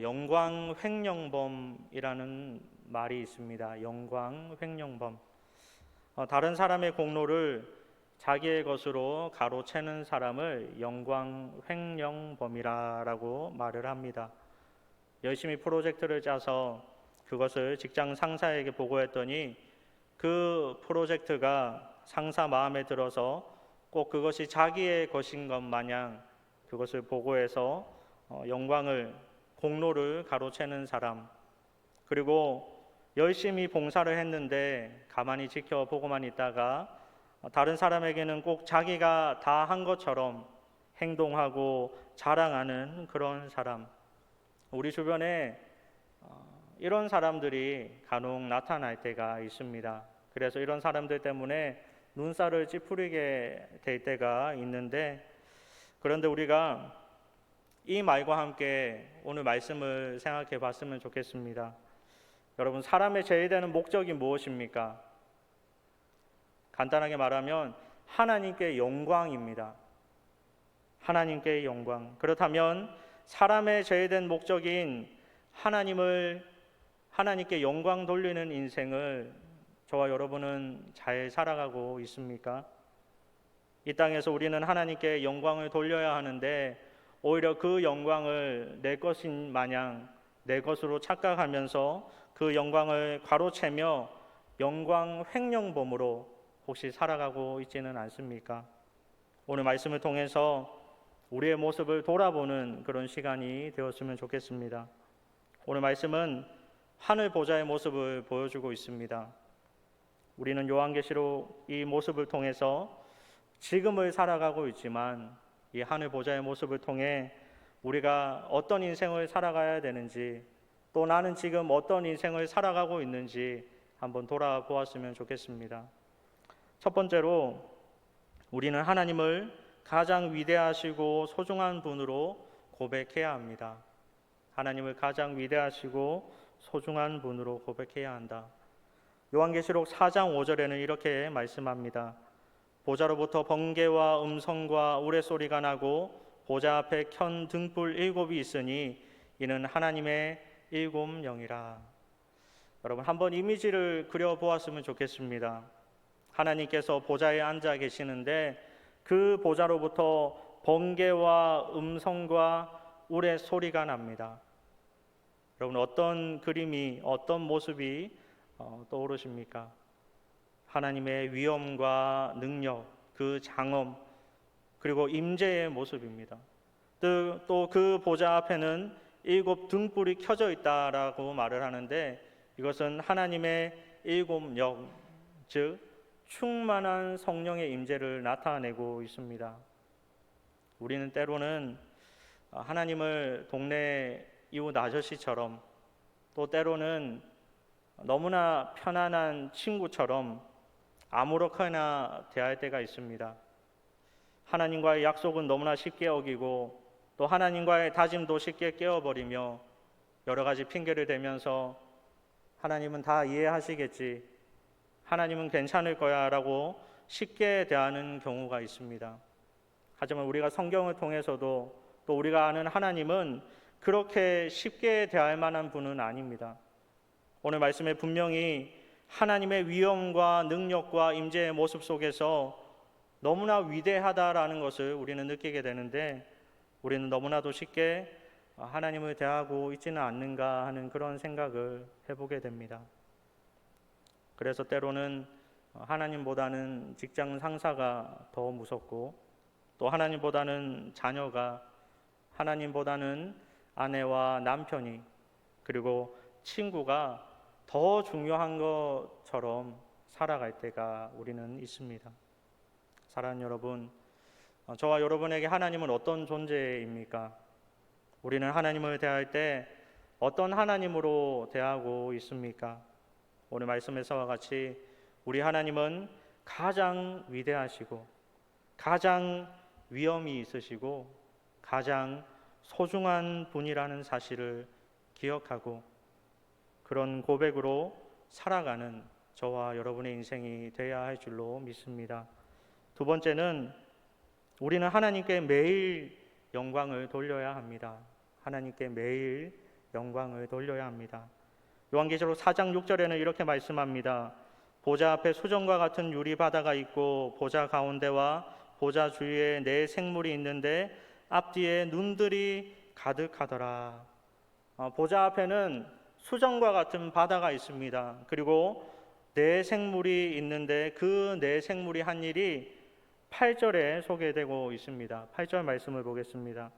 영광 횡령범이라는 말이 있습니다. 영광 횡령범. 어, 다른 사람의 공로를 자기의 것으로 가로채는 사람을 영광 횡령범이라고 말을 합니다. 열심히 프로젝트를 짜서 그것을 직장 상사에게 보고했더니 그 프로젝트가 상사 마음에 들어서 꼭 그것이 자기의 것인 것 마냥 그것을 보고해서 어, 영광을 공로를 가로채는 사람 그리고 열심히 봉사를 했는데 가만히 지켜보고만 있다가 다른 사람에게는 꼭 자기가 다 한 것처럼 행동하고 자랑하는 그런 사람 우리 주변에 어, 이런 사람들이 간혹 나타날 때가 있습니다. 그래서 이런 사람들 때문에 눈살을 찌푸리게 될 때가 있는데 그런데 우리가 이 말과 함께 오늘 말씀을 생각해 봤으면 좋겠습니다. 여러분, 사람의 제일되는 목적이 무엇입니까? 간단하게 말하면 하나님께 영광입니다. 하나님께 영광. 그렇다면 사람의 제일된 목적인 하나님을 하나님께 영광 돌리는 인생을 저와 여러분은 잘 살아가고 있습니까? 이 땅에서 우리는 하나님께 영광을 돌려야 하는데 오히려 그 영광을 내 것인 마냥 내 것으로 착각하면서 그 영광을 가로채며 영광 횡령범으로 혹시 살아가고 있지는 않습니까? 오늘 말씀을 통해서 우리의 모습을 돌아보는 그런 시간이 되었으면 좋겠습니다. 오늘 말씀은 하늘 보좌의 모습을 보여주고 있습니다. 우리는 요한계시록 이 모습을 통해서 지금을 살아가고 있지만 이 하늘 보좌의 모습을 통해 우리가 어떤 인생을 살아가야 되는지 또 나는 지금 어떤 인생을 살아가고 있는지 한번 돌아보았으면 좋겠습니다. 첫 번째로 우리는 하나님을 가장 위대하시고 소중한 분으로 고백해야 합니다. 하나님을 가장 위대하시고 소중한 분으로 고백해야 한다. 요한계시록 4장 5절에는 이렇게 말씀합니다. 보좌로부터 번개와 음성과 우레소리가 나고 보좌 앞에 켠 등불 일곱이 있으니 이는 하나님의 일곱 영이라. 여러분 한번 이미지를 그려 보았으면 좋겠습니다. 하나님께서 보좌에 앉아 계시는데 그 보좌로부터 번개와 음성과 우레 소리가 납니다. 여러분 어떤 그림이 어떤 모습이 어, 떠오르십니까? 하나님의 위엄과 능력, 그 장엄 그리고 임재의 모습입니다. 또 그 보좌 앞에는 일곱 등불이 켜져 있다라고 말을 하는데 이것은 하나님의 일곱 영, 즉 충만한 성령의 임재를 나타내고 있습니다. 우리는 때로는 하나님을 동네 이웃 아저씨처럼 또 때로는 너무나 편안한 친구처럼 아무렇거나 대할 때가 있습니다. 하나님과의 약속은 너무나 쉽게 어기고 또 하나님과의 다짐도 쉽게 깨어버리며 여러 가지 핑계를 대면서 하나님은 다 이해하시겠지. 하나님은 괜찮을 거야 라고 쉽게 대하는 경우가 있습니다. 하지만 우리가 성경을 통해서도 또 우리가 아는 하나님은 그렇게 쉽게 대할 만한 분은 아닙니다. 오늘 말씀에 분명히 하나님의 위엄과 능력과 임재의 모습 속에서 너무나 위대하다라는 것을 우리는 느끼게 되는데 우리는 너무나도 쉽게 하나님을 대하고 있지는 않는가 하는 그런 생각을 해보게 됩니다. 그래서 때로는 하나님보다는 직장 상사가 더 무섭고 또 하나님보다는 자녀가 하나님보다는 아내와 남편이 그리고 친구가 더 중요한 것처럼 살아갈 때가 우리는 있습니다. 사랑하는 여러분, 어, 저와 여러분에게 하나님은 어떤 존재입니까? 우리는 하나님을 대할 때 어떤 하나님으로 대하고 있습니까? 오늘 말씀에서와 같이 우리 하나님은 가장 위대하시고 가장 위엄이 있으시고 가장 소중한 분이라는 사실을 기억하고 그런 고백으로 살아가는 저와 여러분의 인생이 되어야 할 줄로 믿습니다. 두 번째는 우리는 하나님께 매일 영광을 돌려야 합니다. 하나님께 매일 영광을 돌려야 합니다. 요한계시록 4장 6절에는 이렇게 말씀합니다. 보좌 앞에 수정과 같은 유리 바다가 있고 보좌 가운데와 보좌 주위에 네 생물이 있는데 앞뒤에 눈들이 가득하더라. 어, 보좌 앞에는 수정과 같은 바다가 있습니다. 그리고 네 생물이 있는데 그네 생물이 한 일이 8절에 소개되고 있습니다. 8절 말씀을 보겠습니다.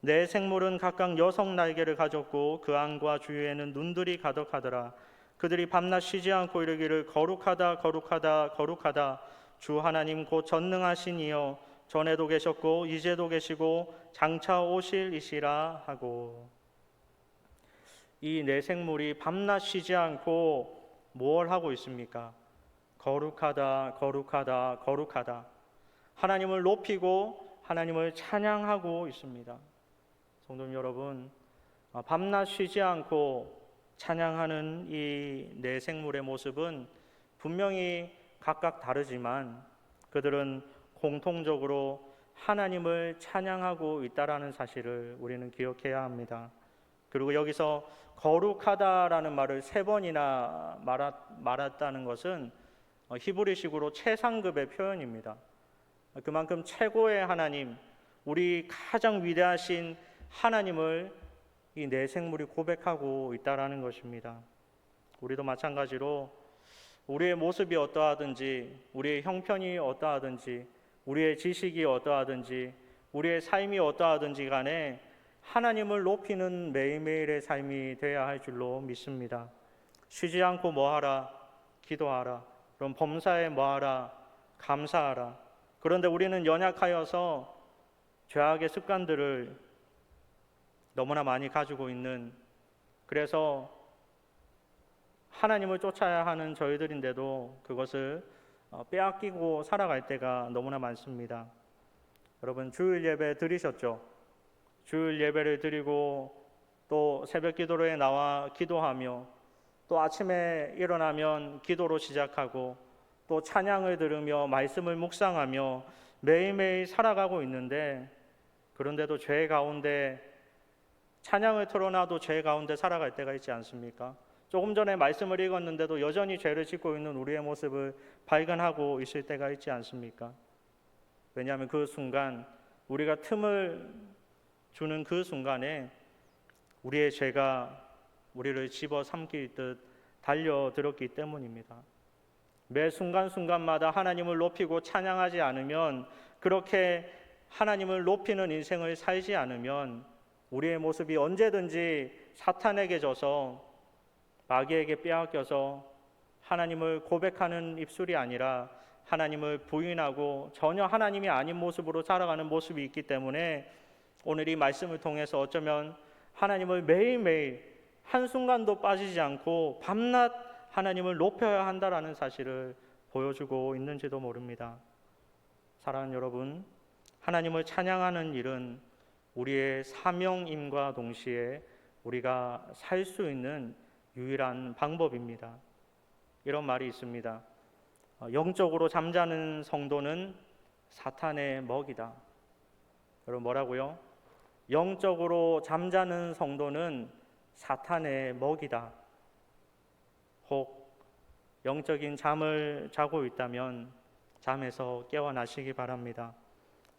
네 생물은 각각 여성 날개를 가졌고 그 안과 주위에는 눈들이 가득하더라. 그들이 밤낮 쉬지 않고 이르기를 거룩하다 거룩하다 거룩하다 주 하나님 곧 전능하신 이여 전에도 계셨고 이제도 계시고 장차 오실 이시라 하고 이네 생물이 밤낮 쉬지 않고 뭘 하고 있습니까? 거룩하다 거룩하다 거룩하다 하나님을 높이고 하나님을 찬양하고 있습니다. 성도 여러분, 아, 밤낮 쉬지 않고 찬양하는 이네 생물의 모습은 분명히 각각 다르지만 그들은 공통적으로 하나님을 찬양하고 있다라는 사실을 우리는 기억해야 합니다. 그리고 여기서 거룩하다라는 말을 세 번이나 말았, 다는 것은 어, 히브리식으로 최상급의 표현입니다. 그만큼 최고의 하나님, 우리 가장 위대하신 하나님을 이 내 생물이 고백하고 있다라는 것입니다. 우리도 마찬가지로 우리의 모습이 어떠하든지, 우리의 형편이 어떠하든지, 우리의 지식이 어떠하든지, 우리의 삶이 어떠하든지 간에 하나님을 높이는 매일매일의 삶이 되어야 할 줄로 믿습니다. 쉬지 않고 뭐하라? 기도하라. 그럼 범사에 뭐하라? 감사하라. 그런데 우리는 연약하여서 죄악의 습관들을 너무나 많이 가지고 있는 그래서 하나님을 쫓아야 하는 저희들인데도 그것을 어, 빼앗기고 살아갈 때가 너무나 많습니다. 여러분 주일 예배 드리셨죠? 주일 예배를 드리고 또 새벽 기도로에 나와 기도하며 또 아침에 일어나면 기도로 시작하고 또 찬양을 들으며 말씀을 묵상하며 매일매일 살아가고 있는데 그런데도 죄 가운데 찬양을 틀어놔도 죄 가운데 살아갈 때가 있지 않습니까? 조금 전에 말씀을 읽었는데도 여전히 죄를 짓고 있는 우리의 모습을 발견하고 있을 때가 있지 않습니까? 왜냐하면 그 순간 우리가 틈을 주는 그 순간에 우리의 죄가 우리를 집어 삼킬 듯 달려들었기 때문입니다. 매 순간순간마다 하나님을 높이고 찬양하지 않으면 그렇게 하나님을 높이는 인생을 살지 않으면 우리의 모습이 언제든지 사탄에게 져서 마귀에게 빼앗겨서 하나님을 고백하는 입술이 아니라 하나님을 부인하고 전혀 하나님이 아닌 모습으로 살아가는 모습이 있기 때문에 오늘 이 말씀을 통해서 어쩌면 하나님을 매일매일 한순간도 빠지지 않고 밤낮 하나님을 높여야 한다라는 사실을 보여주고 있는지도 모릅니다. 사랑하는 여러분, 하나님을 찬양하는 일은 우리의 사명임과 동시에 우리가 살 수 있는 유일한 방법입니다. 이런 말이 있습니다. 어, 영적으로 잠자는 성도는 사탄의 먹이다. 여러분 뭐라고요? 영적으로 잠자는 성도는 사탄의 먹이다. 혹 영적인 잠을 자고 있다면 잠에서 깨어나시기 바랍니다.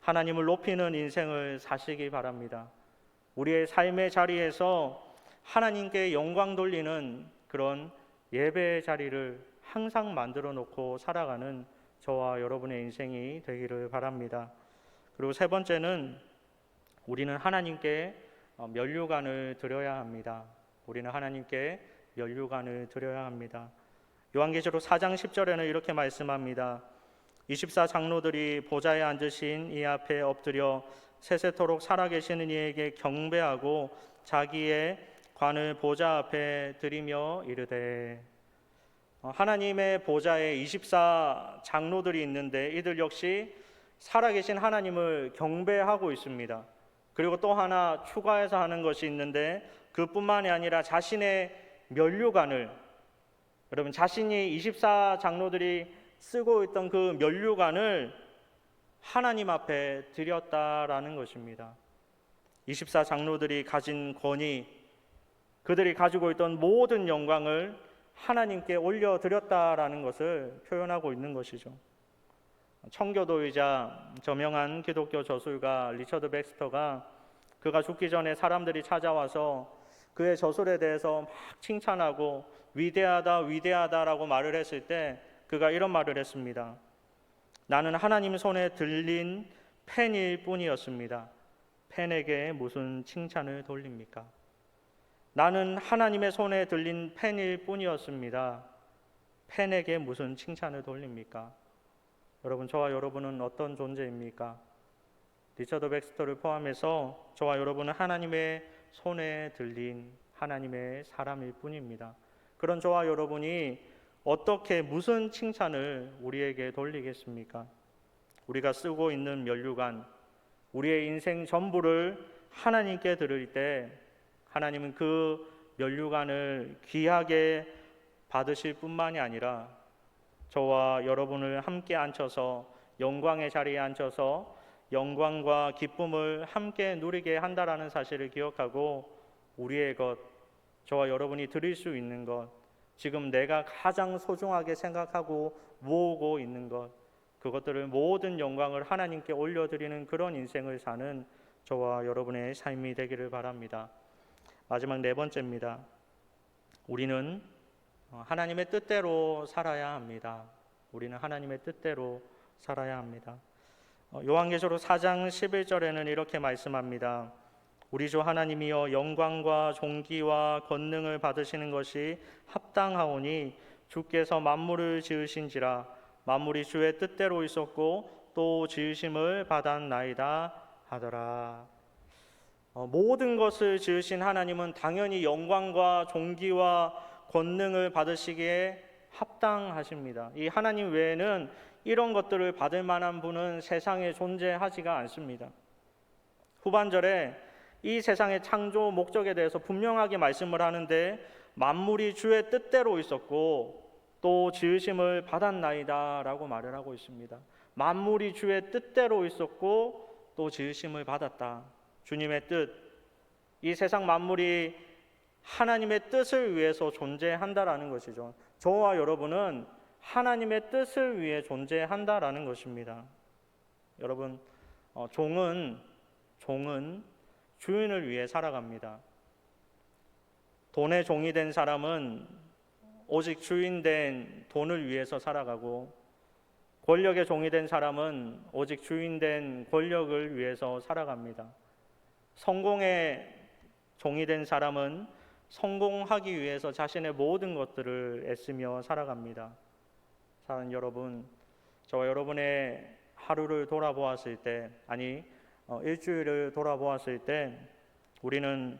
하나님을 높이는 인생을 사시기 바랍니다. 우리의 삶의 자리에서 하나님께 영광 돌리는 그런 예배의 자리를 항상 만들어 놓고 살아가는 저와 여러분의 인생이 되기를 바랍니다. 그리고 세 번째는 우리는 하나님께 면류관을 드려야 합니다. 우리는 하나님께 면류관을 드려야 합니다. 요한계시록 4장 10절에는 이렇게 말씀합니다. 24 장로들이 보좌에 앉으신 이 앞에 엎드려 세세토록 살아계시는 이에게 경배하고 자기의 관을 보좌 앞에 드리며 이르되 어, 하나님의 보좌에 24 장로들이 있는데 이들 역시 살아계신 하나님을 경배하고 있습니다. 그리고 또 하나 추가해서 하는 것이 있는데 그뿐만이 아니라 자신의 면류관을 여러분 자신이 24 장로들이 쓰고 있던 그 면류관을 하나님 앞에 드렸다라는 것입니다. 24 장로들이 가진 권위, 그들이 가지고 있던 모든 영광을 하나님께 올려 드렸다라는 것을 표현하고 있는 것이죠. 청교도이자 저명한 기독교 저술가 리처드 백스터가 그가 죽기 전에 사람들이 찾아와서 그의 저술에 대해서 막 칭찬하고 위대하다 위대하다라고 말을 했을 때 그가 이런 말을 했습니다. 나는 하나님 손에 들린 펜일 뿐이었습니다. 펜에게 무슨 칭찬을 돌립니까? 나는 하나님의 손에 들린 펜일 뿐이었습니다. 펜에게 무슨 칭찬을 돌립니까? 여러분, 저와 여러분은 어떤 존재입니까? 리처드 백스터를 포함해서 저와 여러분은 하나님의 손에 들린 하나님의 사람일 뿐입니다. 그런 저와 여러분이 어떻게 무슨 칭찬을 우리에게 돌리겠습니까? 우리가 쓰고 있는 면류관, 우리의 인생 전부를 하나님께 드릴 때 하나님은 그 면류관을 귀하게 받으실 뿐만이 아니라 저와 여러분을 함께 앉혀서 영광의 자리에 앉혀서 영광과 기쁨을 함께 누리게 한다라는 사실을 기억하고 우리의 것, 저와 여러분이 드릴 수 있는 것, 지금 내가 가장 소중하게 생각하고 모으고 있는 것, 그것들을 모든 영광을 하나님께 올려드리는 그런 인생을 사는 저와 여러분의 삶이 되기를 바랍니다. 마지막 네 번째입니다. 우리는 어, 하나님의 뜻대로 살아야 합니다. 우리는 하나님의 뜻대로 살아야 합니다. 어, 요한계시록 4장 11절에는 이렇게 말씀합니다. 우리 주 하나님이여 영광과 존귀와 권능을 받으시는 것이 합당하오니 주께서 만물을 지으신지라 만물이 주의 뜻대로 있었고 또 지으심을 받았나이다 하더라. 어, 모든 것을 지으신 하나님은 당연히 영광과 존귀와 권능을 받으시기에 합당하십니다. 이 하나님 외에는 이런 것들을 받을 만한 분은 세상에 존재하지가 않습니다. 후반절에 이 세상의 창조 목적에 대해서 분명하게 말씀을 하는데 만물이 주의 뜻대로 있었고 또 지으심을 받았나이다라고 말을 하고 있습니다. 만물이 주의 뜻대로 있었고 또 지으심을 받았다. 주님의 뜻, 이 세상 만물이 하나님의 뜻을 위해서 존재한다라는 것이죠. 저와 여러분은 하나님의 뜻을 위해 존재한다라는 것입니다. 여러분, 어, 종은 종은 주인을 위해 살아갑니다. 돈의 종이 된 사람은 오직 주인 된 돈을 위해서 살아가고 권력의 종이 된 사람은 오직 주인 된 권력을 위해서 살아갑니다. 성공의 종이 된 사람은 성공하기 위해서 자신의 모든 것들을 애쓰며 살아갑니다. 사랑 여러분, 저와 여러분의 하루를 돌아보았을 때, 아니 어, 일주일을 돌아보았을 때, 우리는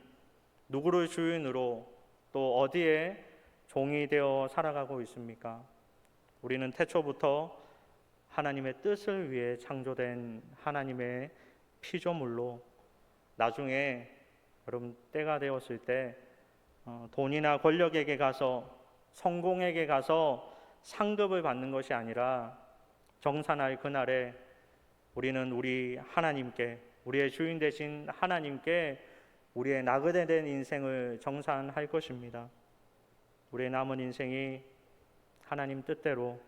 누구를 주인으로 또 어디에 종이 되어 살아가고 있습니까? 우리는 태초부터 하나님의 뜻을 위해 창조된 하나님의 피조물로 나중에 여러분 때가 되었을 때 어, 돈이나 권력에게 가서 성공에게 가서 상급을 받는 것이 아니라 정산할 그날에 우리는 우리 하나님께 우리의 주인 되신 하나님께 우리의 나그네된 인생을 정산할 것입니다. 우리의 남은 인생이 하나님 뜻대로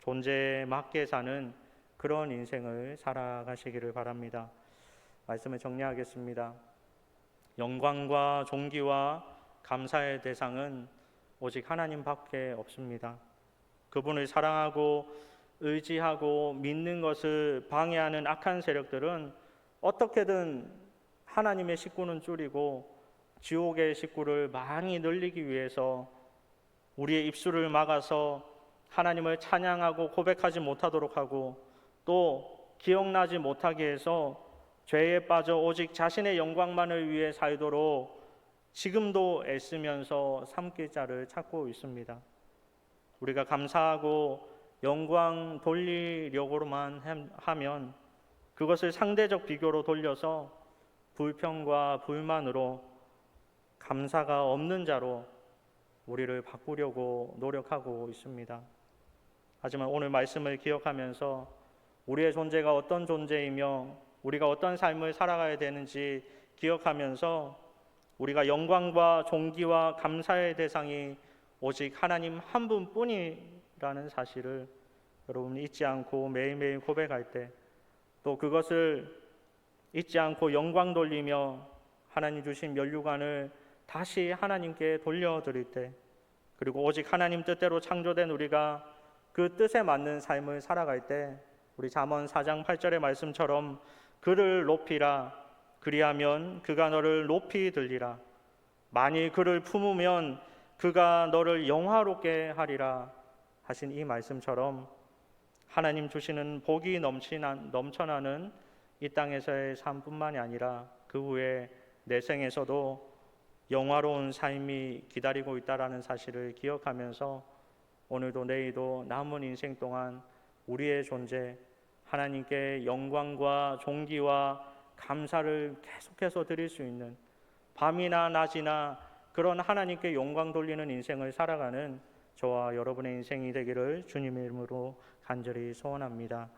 존재에 맞게 사는 그런 인생을 살아가시기를 바랍니다. 말씀을 정리하겠습니다. 영광과 존귀와 감사의 대상은 오직 하나님밖에 없습니다. 그분을 사랑하고 의지하고 믿는 것을 방해하는 악한 세력들은 어떻게든 하나님의 식구는 줄이고 지옥의 식구를 많이 늘리기 위해서 우리의 입술을 막아서 하나님을 찬양하고 고백하지 못하도록 하고 또 기억나지 못하게 해서 죄에 빠져 오직 자신의 영광만을 위해 살도록 지금도 애쓰면서 삼킬 자를 찾고 있습니다. 우리가 감사하고 영광 돌리려고만 하면 그것을 상대적 비교로 돌려서 불평과 불만으로 감사가 없는 자로 우리를 바꾸려고 노력하고 있습니다. 하지만 오늘 말씀을 기억하면서 우리의 존재가 어떤 존재이며 우리가 어떤 삶을 살아가야 되는지 기억하면서 우리가 영광과 존귀와 감사의 대상이 오직 하나님 한 분뿐이라는 사실을 여러분 잊지 않고 매일매일 고백할 때 또 그것을 잊지 않고 영광 돌리며 하나님 주신 면류관을 다시 하나님께 돌려드릴 때 그리고 오직 하나님 뜻대로 창조된 우리가 그 뜻에 맞는 삶을 살아갈 때 우리 잠언 4장 8절의 말씀처럼 그를 높이라 그리하면 그가 너를 높이 들리라. 만일 그를 품으면 그가 너를 영화롭게 하리라 하신 이 말씀처럼 하나님 주시는 복이 넘치나, 넘쳐나는 이 땅에서의 삶뿐만이 아니라 그 후에 내 생에서도 영화로운 삶이 기다리고 있다라는 사실을 기억하면서 오늘도 내일도 남은 인생 동안 우리의 존재 하나님께 영광과 존귀와 감사를 계속해서 드릴 수 있는 밤이나 낮이나 그런 하나님께 영광 돌리는 인생을 살아가는 저와 여러분의 인생이 되기를 주님의 이름으로 간절히 소원합니다.